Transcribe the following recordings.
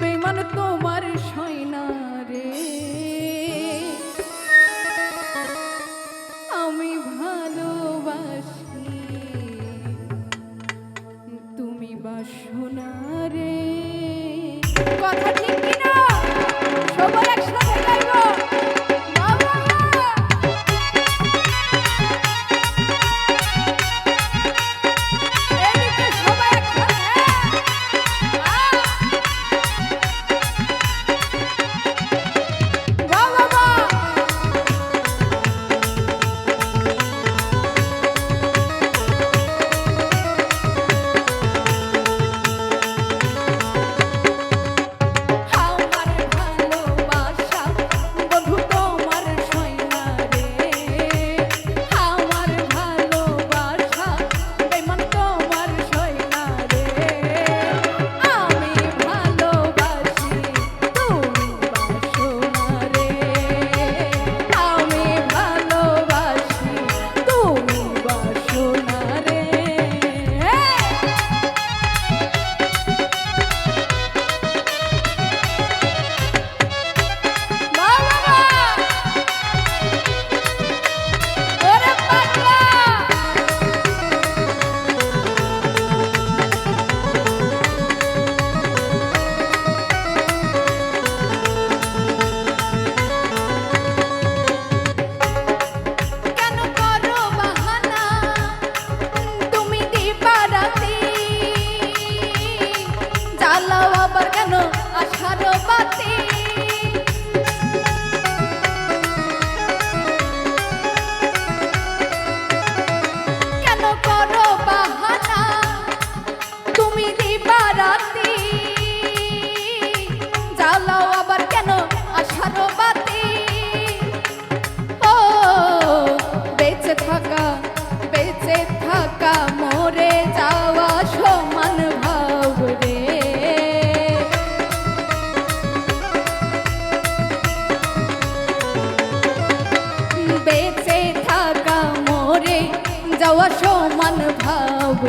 বেমান তোমার সৈনা রে। আমি ভালোবাসি তুমি বাসনা রে। কথা ঠিক কিনা? সবাই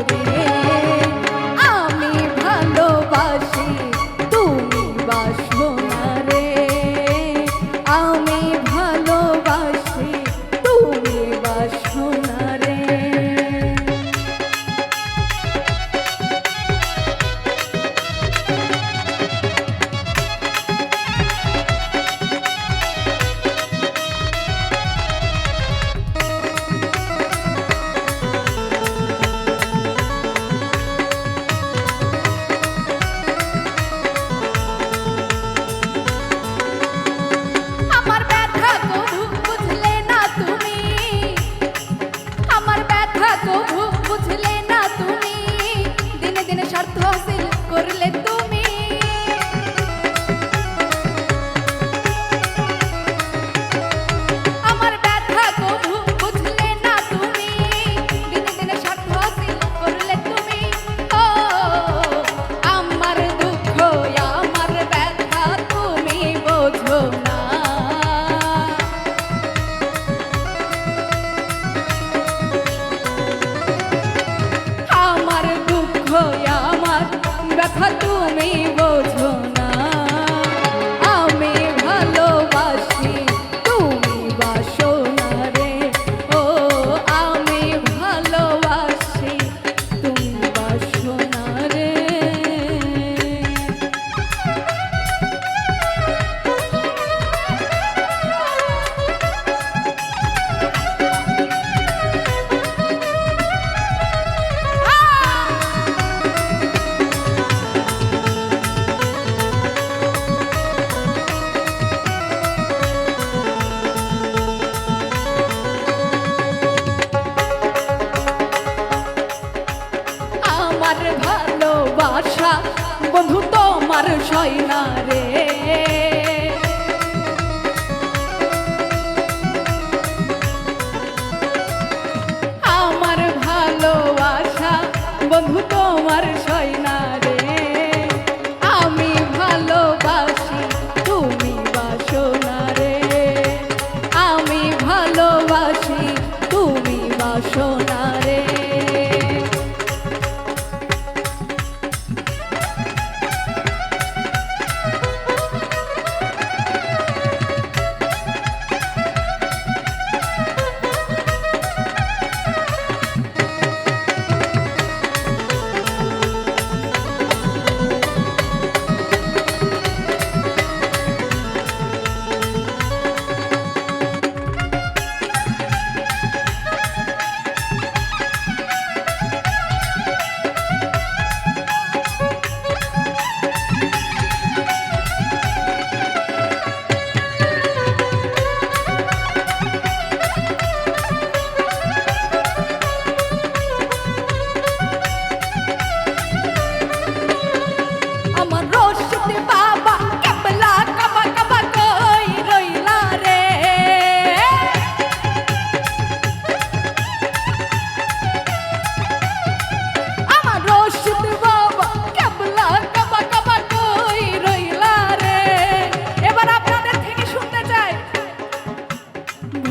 Thank you.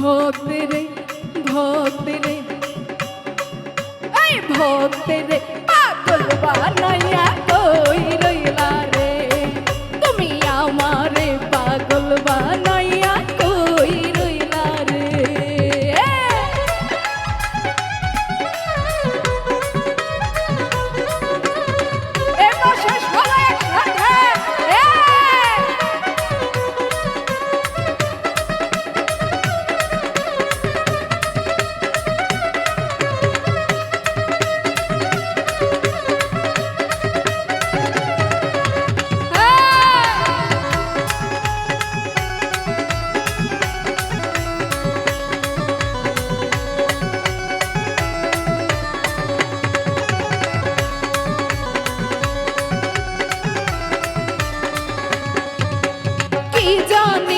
ভক্তি রে ভক্তি রে এই ভক্তি কই রইলা রে? Johnny.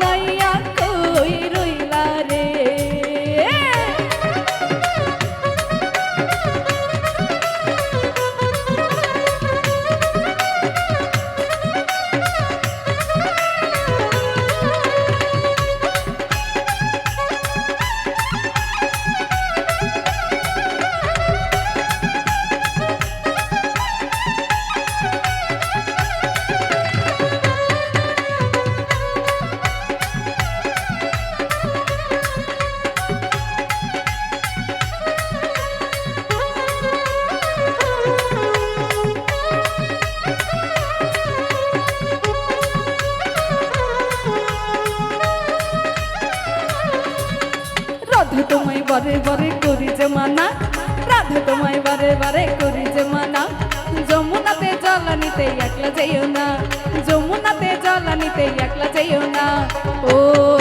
বানাইয়া কই রইলা বারে বারে করি যে মানা। রাধা তোমায় বারে বারে করি যে মানা। যমুনাতে জ্বালানিতে একলা যাইও না। যমুনাতে জ্বালানিতে একলা যাইও না। ও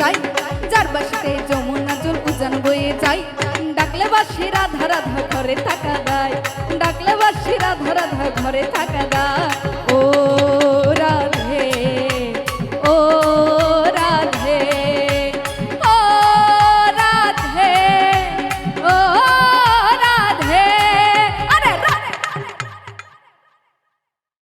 যায় যার বাসিতে যমুনা জল উজান বয়ে যায় ডাকলে বাসি রাধা রাধা ঘরে থাকা দায় ডাকলে বাসি রাধা রাধা ঘরে থাকা দায়